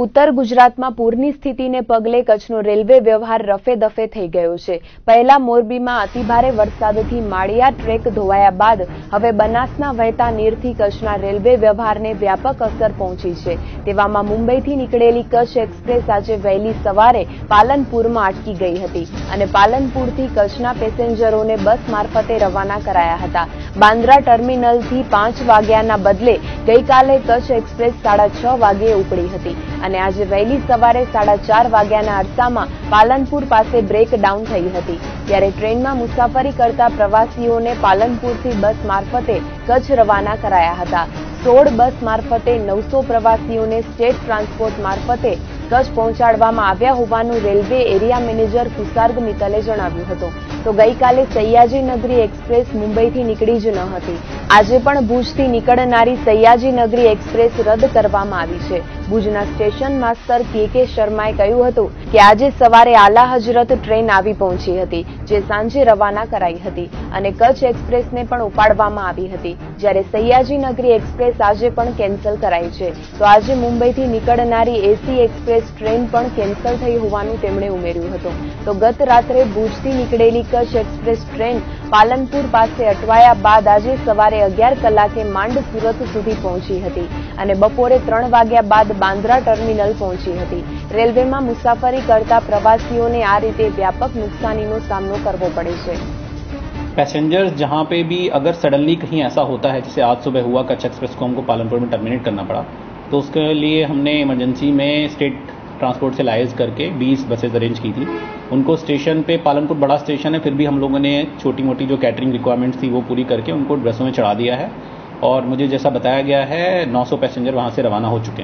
ઉત્તર ગુજરાતમાં પૂરની સ્થિતિને પગલે કચ્છનો રેલવે વ્યવહાર રફે દફે થઈ ગયો છે. પહેલા મોરબીમાં અતિભારે વરસાદથી માળિયા ટ્રેક ધોવાયા બાદ હવે બનાસના વહેતા નીરથી કચ્છના રેલવે વ્યવહારને વ્યાપક અસર પહોંચી છે. તેવામાં મુંબઈથી નીકળેલી કચ્છ એક્સપ્રેસ આજે વહેલી સવારે પાલનપુરમાં અટકી ગઈ હતી અને પાલનપુરથી કચ્છના પેસેન્જરોને બસ મારફતે રવાના કરાયા હતા. બાંદ્રા ટર્મિનલથી પાંચ વાગ્યાના બદલે ગઈકાલે કચ્છ એક્સપ્રેસ સાડા છ વાગ્યે ઉપડી હતી. અને આજે વહેલી સવારે સાડા ચાર વાગ્યાના અરસામાં પાલનપુર પાસે બ્રેકડાઉન થઈ હતી. ત્યારે ટ્રેનમાં મુસાફરી કરતા પ્રવાસીઓને પાલનપુરથી બસ મારફતે કચ્છ રવાના કરાયા હતા. સોળ બસ મારફતે નવસો પ્રવાસીઓને સ્ટેટ ટ્રાન્સપોર્ટ મારફતે કચ્છ પહોંચાડવામાં આવ્યા હોવાનું રેલવે એરિયા મેનેજર કુસાર્ગ મિત્તલે જણાવ્યું હતું. તો ગઈકાલે સયાજી નગરી એક્સપ્રેસ મુંબઈથી નીકળી જ ન હતી. આજે પણ ભુજથી નીકળનારી સયાજી નગરી એક્સપ્રેસ રદ કરવામાં આવી છે. ભુજના સ્ટેશન માસ્તર કે કે શર્માએ કહ્યું હતું કે આજે સવારે આલા હજરત ટ્રેન આવી પહોંચી હતી, જે સાંજે રવાના કરાઈ હતી અને કચ્છ એક્સપ્રેસને પણ ઉપાડવામાં આવી હતી. જ્યારે સયાજી નગરી એક્સપ્રેસ આજે પણ કેન્સલ કરાઈ છે. તો આજે મુંબઈથી નીકળનારી એસી એક્સપ્રેસ ટ્રેન પણ કેન્સલ થઈ હોવાનું તેમણે ઉમેર્યું હતું. તો ગત રાત્રે ભુજથી નીકળેલી કચ્છ એક્સપ્રેસ ટ્રેન પાલનપુર પાસે અટવાયા બાદ આજે સવારે અગિયાર કલાકે માંડ સુરત સુધી પહોંચી હતી અને બપોરે ત્રણ વાગ્યા બાદ બાંદ્રા ટર્મિનલ પહોંચી હતી રેલવેમાં મુસાફરી કરતા પ્રવાસીઓને આ રીતે વ્યાપક નુકસાનીનો सामना करना पड़े છે पैसेंजर्स जहाँ पे भी अगर सडनली कहीं ऐसा होता है जैसे आज सुबह हुआ कच्छ एक्सप्रेस को हमको पालनपुर में टर्मिनेट करना पड़ा तो उसके लिए हमने इमरजेंसी में स्टेट ट्रांसपोर्ट से लाइज करके 20 बसेज अरेंज की थी। उनको स्टेशन पे, पालनपुर बड़ा स्टेशन है, फिर भी हम लोगों ने छोटी मोटी जो कैटरिंग रिक्वायरमेंट्स थी वो पूरी करके उनको बसों में चढ़ा दिया है। और मुझे जैसा बताया गया है 900 पैसेंजर वहाँ से रवाना हो चुके हैं।